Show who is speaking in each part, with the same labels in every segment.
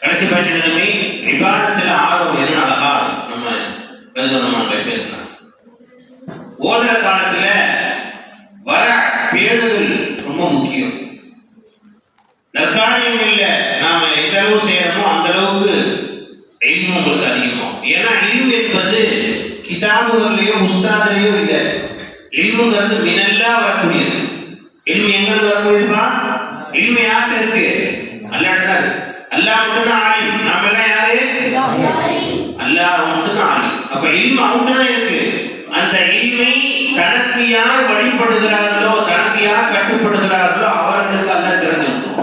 Speaker 1: கடைசி பாயிண்ட் தம்பி விவாதத்துல ஆர்வம் எதனாலகா நம்ம எழுதணும் நம்ம பேசலாம். ஓதுற காலத்துல வர பேணுதல் ரொம்ப முக்கியம். நற்காரியங்கள்ல நாம எந்த அளவு செய்யறோமோ அந்த அளவுக்கு இல்மு உங்களுக்கு அதிகமாகும் ஏன்னா இல்மு என்பது கிதாபுகள்லயோ புஸ்தாதுலயோ இல்லை. இல்முங்கிறது மினல்லா வரக்கூடியது. இல்மு எங்க இருந்து வரக்கூடியதுப்பா? இல்மு யார்கிட்ட இருக்கு? அல்லாட்ட தான் இருக்கு. அல்லாஹ் மட்டும் தான் ஆலிம் நாம எல்லாம் யாரு? அல்லாஹ் மட்டும் தான் ஆலிம் அப்ப இல்மு அவன்கிட்ட தான் இருக்கு. அந்த இல்மை தனக்கு யார் வழிபடுகிறார்களோ தனக்கு யார் கட்டுப்படுகிறார்களோ அவர்களுக்கு அல்லாஹ் திறந்திருக்கும்.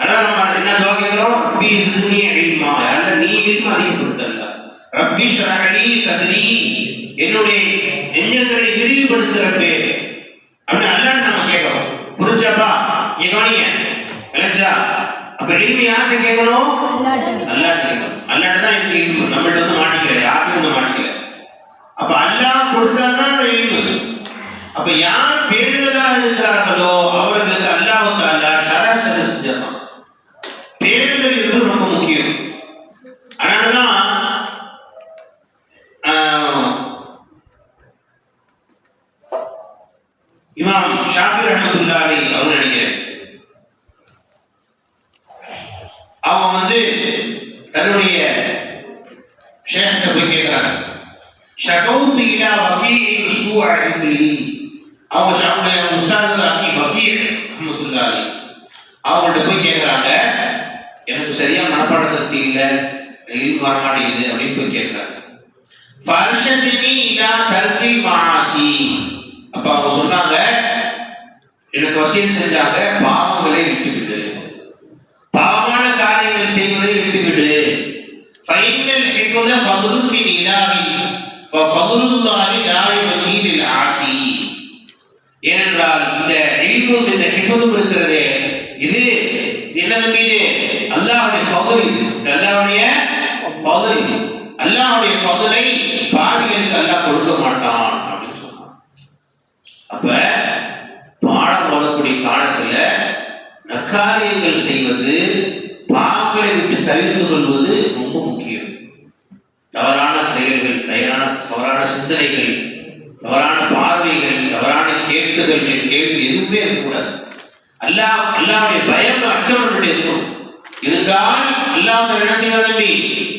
Speaker 1: அதான் நம்ம என்ன துவா கேட்கிறோம்? ரப்பி சிதுனி இல்மா. அல்ல நீ இல்ம அதிகப்படுத்தல்ல ரப்பி ஷ்ரஹலி சத்ரி. என்னுடைய நெஞ்சங்களை விரிவுபடுத்துறப்பே அப்படின்னு அல்லாஹ் நம்ம கேட்கிறோம் புரிஞ்சாப்பா நீ கவனிங்க விளைச்சா இல்மு யார்கிட்ட கேட்கணும் அல்லாஹ் கேட்கணும். அல்லாஹ் தான் இருக்கு இல்மு நம்மள்ட்ட வந்து மாட்டிக்கல. யாருக்கும் வந்து மாட்டிக்கல? அப்ப அல்லாஹ் கொடுத்தாதான் அந்த இல்மு அப்ப யார் பேணுதலாக இருக்கிறார்களோ அவர்களுக்கு அல்லாஹ் தாலா ஷராசரி செஞ்சிடலாம் பேணுதல் என்பது ரொம்ப முக்கியம். அதனாலதான் தன்னுடைய ஷேக்கிட்ட போய் கேட்கிறாங்க ஷகௌத்து இலா வக்கீல் சூ அழிசுலி அவங்க ஷாவுடைய உஸ்தாது அக்கி வக்கீல் ரஹமத்துல்லாஹி அவங்கள்ட்ட போய் கேட்குறாங்க எனக்கு சரியா மனப்பாட சக்தி இல்லை இல்மு வர மாட்டேங்குது அப்படின்னு போய் கேட்குறாங்க ஃபர்ஷதினி இலா தர்கில் மாசி அப்ப அவங்க சொன்னாங்க எனக்கு வசியம் செஞ்சாங்க பாவங்களை விட்டுவிடு பாவம் فإن الحفظ فضل من إله ففضل الله دائم دين العاصي ஏனென்றால் இந்த இல்மும் இந்த ஹிஃபதும் இருக்கிறதே இது என்னது மீது? அல்லாஹுடைய பகுதி அல்லாஹுடைய பகுதி அல்லாஹுடைய பகுதை பாவிகளுக்கு அல்லாஹ் கொடுக்க மாட்டான் அப்படின்னு அப்ப பாடம் காலத்துல நற்காரியங்கள் செய்வது பாவங்களை விட்டு தவிர்த்து கொள்வது ரொம்ப தவறான செயல்கள் தவறான தவறான சிந்தனைகள் தவறான பார்வைகள் தவறான கேட்டுதல்கள் கேள்வி எதுவுமே இருக்கக்கூடாது. அல்லா அல்லாவுடைய பயம் அச்சவர்களுடைய இருக்கும். இருந்தால் அல்லாஹ் என்ன செய்வதம்பி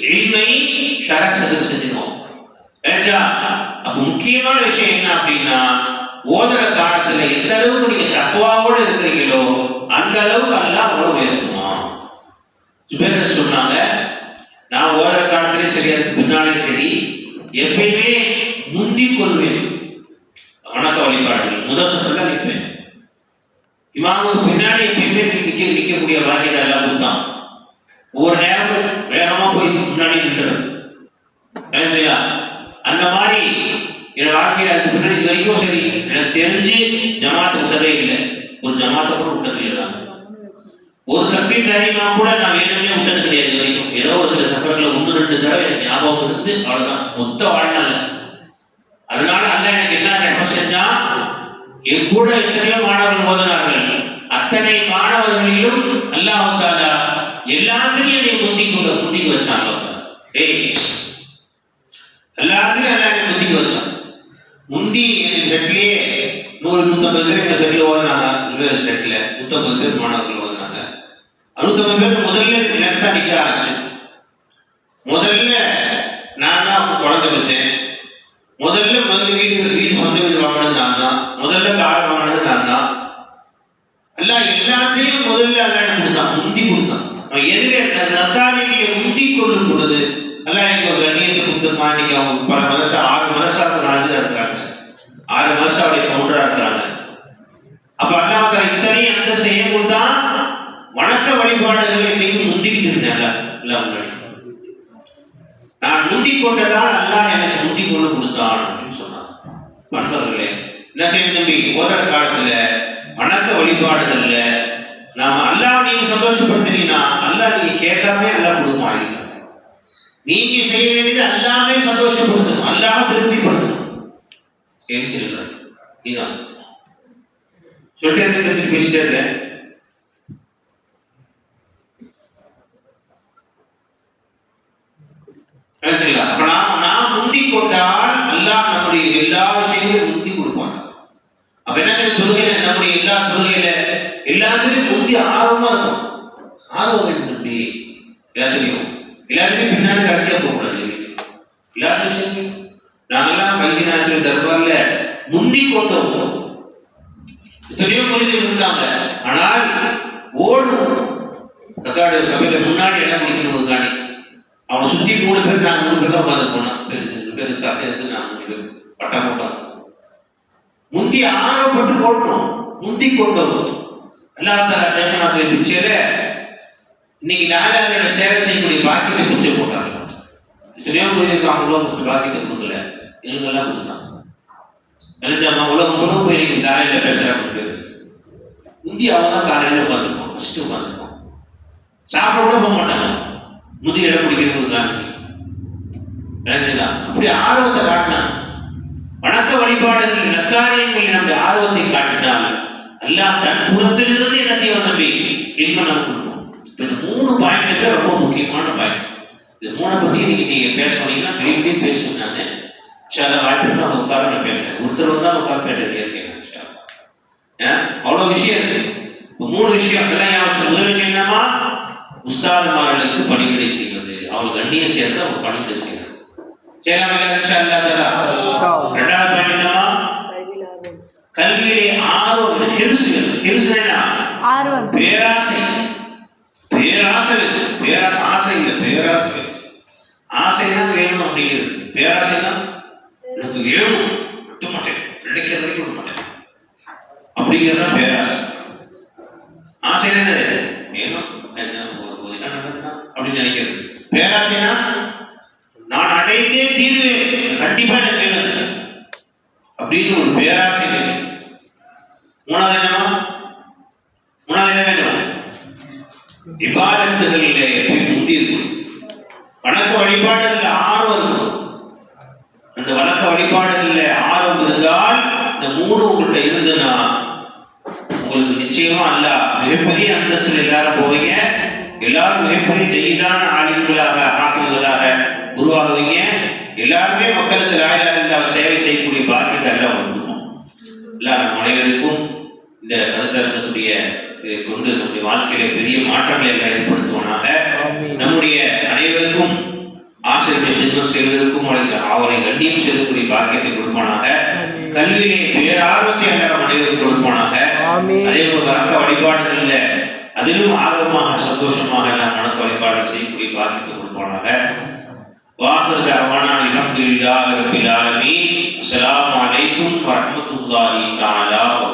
Speaker 1: எளிமை ஷரத் செஞ்சுக்கோம் அப்ப முக்கியமான விஷயம் என்ன அப்படின்னா ஓதுற காலத்துல எந்த அளவுக்கு நீங்க தக்குவாவோட இருக்கிறீங்களோ அந்த அளவுக்கு அல்லாஹ் உணவு உயர்த்துமா சொன்னாங்க நான் ஓர காலத்திலே சரி அதுக்கு பின்னாலே சரி எப்பயுமே முந்திக் கொள்வேன். வணக்க வழிபாடுகள். முதல் சத்துல நிற்பேன். இமாமுக்கு பின்னாடி எப்பயுமே நிற்க நிற்கக்கூடிய பாக்கியத்தை எல்லாம் கொடுத்தான் ஒவ்வொரு நேரமும் வேகமா போய் முன்னாடி நின்றது. நினைச்சா அந்த மாதிரி என் வாழ்க்கையில அதுக்கு பின்னாடி இது வரைக்கும் சரி. எனக்கு தெரிஞ்சு ஜமாத்து விட்டதே இல்லை. ஒரு ஜமாத்தை கூட விட்டது இல்லை ஒரு தப்பி தரிமா கூட நான் வேணும்னே விட்டது கிடையாது வரைக்கும். ஏதோ ஒரு சில சஃபர்ல ஒன்று ரெண்டு தடவை எனக்கு ஞாபகம் இருந்து அவ்வளவுதான். மொத்த வாழ்நாள் அதனால அல்ல எனக்கு என்ன நன்மை செஞ்சா என் கூட எத்தனையோ மாணவர்கள் ஓதினார்கள் அத்தனை மாணவர்களிலும் அல்லாஹ் தாலா எல்லாத்துலயும் என்னை முந்திக் கொண்டு முந்திக்க வச்சாங்க ஏய் எல்லாத்துலயும் அல்லா என்னை முந்திக்க வச்சான். முந்தி எனக்கு செட்லயே நூறு நூத்தம்பது பேர் எங்க செட்டில் ஓதினாங்க செட்டில் நூத்தம்பது பேர் மாணவர்கள். ஓதினாங்க பேர் முதல்ல எனக்கு அடிக்க ஆச்சு முதல்ல நான் தான் குழந்தை பெற்றேன். முதல்ல முதல்ல வீட்டுக்கு வீடு சொந்த வீடு வாங்கினது நான் தான் முதல்ல கார் வாங்கினது நான் தான் எல்லாம் எல்லாத்தையும் முதல்ல அல்ல கொடுத்தான். முந்தி கொடுத்தான். அவன் எதுல நற்காரியிலே முந்தி கொண்டு கொடுது எல்லாம் எனக்கு ஒரு கண்ணியத்தை கொடுத்துருக்கான் இன்னைக்கு அவங்க பல மனசு ஆறு மனசாக நாசிதா இருக்கிறாங்க ஆறு மதரசாவுடைய ஃபவுண்டரா இருக்கிறாங்க அப்ப அல்லாஹ் இத்தனையும் அந்த செய்யும் தான் வணக்க வழிபாடுகள் இன்னைக்கு முந்திக்கிட்டு இருந்தேன் எல்லாம் எல்லாம் முன்னாடி நான் முந்திக் கொண்டதால் அல்லாஹ் எனக்கு முந்திக் கொண்டு கொடுத்தான் அப்படின்னு சொன்னான். நண்பர்களே என்ன செய்யும் தம்பி ஓதர காலத்துல வணக்க வழிபாடுகள்ல நாம அல்லாஹ் நீங்க சந்தோஷப்படுத்துறீங்கன்னா அல்லாஹ் நீங்க கேட்காம அல்லாஹ் கொடுப்பான் நீங்க செய்ய வேண்டியது அல்லாமே சந்தோஷப்படுத்தணும் அல்லாம திருப்திப்படுத்தணும். ஏன் சொல்லுங்க இதான். சொல்லிட்டு திருப்பி பேசிட்டே இருக்கேன். அப்ப நாம் நாம் முந்தி கொண்டால் அல்லாஹ் நம்முடைய எல்லா விஷயங்களும் முந்தி கொடுப்பான். அப்ப என்ன பண்ணும் தொழுகையில? நம்முடைய எல்லா தொழுகையில எல்லாத்துலயும் முந்தி ஆர்வமா இருக்கும். ஆர்வம் வேண்டும் தம்பி எல்லாத்துலயும் எல்லாத்துலயும் பின்னாடி கடைசியா போகக்கூடாது எல்லா விஷயத்தையும் நாங்கெல்லாம் பைசிநாத்திரி தர்பார்ல முந்தி கொண்டோம் எத்தனையோ மனிதர்கள் இருந்தாங்க. ஆனால் ஓடும் கத்தாடு சபையில முன்னாடி இடம் பிடிக்கணுங்கிறதுக்காண்டி. அவனை சுத்தி மூணு பேர் நாங்க மூணு பேர் தான் உட்காந்து போனோம் ரெண்டு பேர் சேர்த்து நான் மூணு பேர் பட்டம் போட்டோம் முந்தி ஆர்வப்பட்டு போட்டோம். முந்தி கொண்டோம் அல்லாஹ் சேமநாத்திரை பிச்சையில இன்னைக்கு லாலாவோட சேவை செய்யக்கூடிய பாக்கியத்தை பிச்சை போட்டாங்க. எத்தனையோ பேருக்கு அவங்களும் கொஞ்சம் பாக்கியத்தை கொடுக்கல. இவங்கெல்லாம் கொடுத்தாங்க நினைச்சாமா உலகம் முழுவதும் போய் இன்னைக்கு தலையில பேசுறாங்க பேர். இந்தியாவை தான் காலையில உட்காந்துருப்போம் ஃபஸ்ட்டு உட்காந்துருப்போம் சாப்பிட கூட போக மாட்டாங்க. முந்தி இடம் பிடிக்கிறது அப்படி ஆர்வத்தை காட்டினாங்க வணக்க வழிபாடுகள் நற்காரியங்களில் நம்முடைய ஆர்வத்தை காட்டினால் அல்லாஹ் தன் புறத்திலிருந்து என்ன செய்வான் தம்பி? இன்பம் நம்ம கொடுப்போம் இப்ப இந்த மூணு பாயிண்ட்டுமே ரொம்ப முக்கியமான பாயிண்ட். இந்த மூணை பத்தி நீங்க நீங்க பேசணும்னா விரும்பி பேசணும் நானு. சில வாய்ப்பு நான் உட்கார நான் பேசுறேன். ஒருத்தர் தான் உட்கார பேச இருக்கேன் அவ்வளவு விஷயம் இருக்கு. இப்போ மூணு விஷயம் எல்லாம் ஞாபகம் முதல் விஷயம் என்னமா உஸ்தாதுமார்களுக்கு பணிவிடை செய்வது அவங்க கண்ணியம் செய்யறது அவங்க பணிவிடை தஆலா. ரெண்டாவது பாயிண்ட் என்னமா கல்வியிலே ஆர்வம் ஹில்ஸ் ஹில்ஸ் என்ன
Speaker 2: ஆர்வம்.
Speaker 1: பேராசை. பேராசை. பேராசை ஆசை இல்லை. பேராசை. வேணும். ஆசைனா வேணும் அப்படிங்கிறது. பேராசை தான் எனக்கு வேணும். விட்டு மாட்டேன் வரைக்கும் விட மாட்டேன் அப்படிங்கிறது தான் பேராசை. ஆசை என்னது? வேணும். அப்படின்னு நினைக்கிறது. பேராசைனா நான் அடைந்தே தீர்வேன். கண்டிப்பா எனக்கு வேணும் அப்படின்னு ஒரு பேராசை வேணும் மூணாவது என்னமா மூணாவது என்ன வேணும்? விவாதத்துகளில் எப்படி முந்தி இருக்கணும் வணக்க வழிபாடுகளில் ஆர்வம் இருக்கணும். அந்த வணக்க வழிபாடுகளில் ஆர்வம் இருந்தால் இந்த மூணு உங்கள்கிட்ட இருந்ததுன்னா உங்களுக்கு நிச்சயமா அல்ல. மிகப்பெரிய அந்தஸ்தில் எல்லாரும் போவீங்க. எல்லாரும் மிகப்பெரிய ஜெயிதான ஆலிம்களாக ஆசிரியர்களாக உருவாகுவீங்க. எல்லாருமே மக்களுக்கு ராயா இருந்தால் சேவை செய்யக்கூடிய பாக்கியத்தை எல்லாம் கொடுக்கும் எல்லா நம் அனைவருக்கும் இந்த கருத்தரங்கத்துடைய இதை கொண்டு நம்முடைய வாழ்க்கையில பெரிய மாற்றங்களை எல்லாம் ஏற்படுத்துவனாக நம்முடைய அனைவருக்கும் ஆசிரியர் சிந்தம் செய்வதற்கும் அவனை கண்ணியம் செய்யக்கூடிய பாக்கியத்தை கொடுப்பானாக கல்வியிலே பேரார்வத்தை நம் அனைவருக்கும் கொடுப்பானாக. அதே போல வணக்க வழிபாடுகள்ல அதிலும் ஆர்வமாக சந்தோஷமாக எல்லாம் வணக்க வழிபாடு செய்யக்கூடிய பாக்கியத்தை கொடுப்பானாக வாசல் தரமான அல்ஹம்துலில்லாஹி ரப்பில் ஆலமீன். அஸ்ஸலாமு அலைக்கும் வரஹ்மத்துல்லாஹி தஆலா வ